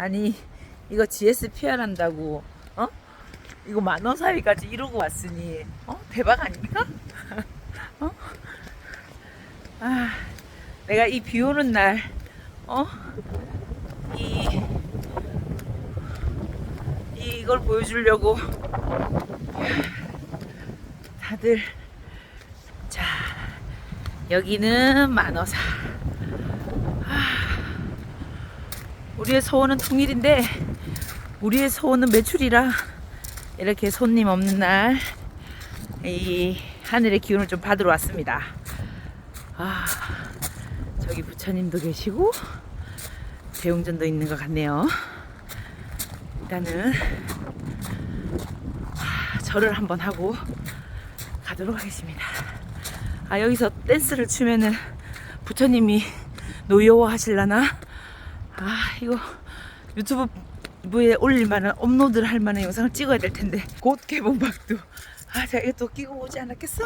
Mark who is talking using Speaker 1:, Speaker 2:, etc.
Speaker 1: 아니 이거 GSPR 한다고 어? 이거 만원 사이까지 이러고 왔으니 어? 대박 아닙니까? 어? 아 내가 이 비 오는 날 어? 이 이걸 보여주려고 다들 자 여기는 만어사 아, 우리의 소원은 통일인데 우리의 소원은 매출이라 이렇게 손님 없는 날 이 하늘의 기운을 좀 받으러 왔습니다. 아 저기 부처님도 계시고 대웅전도 있는 것 같네요. 일단은 하, 절을 한번 하고 가도록 하겠습니다. 아 여기서 댄스를 추면은 부처님이 노여워 하실라나? 아 이거 유튜브에 올릴 만한 업로드를 할 만한 영상을 찍어야 될 텐데 곧 개봉박도 아 제가 이거 또 끼고 오지 않았겠어?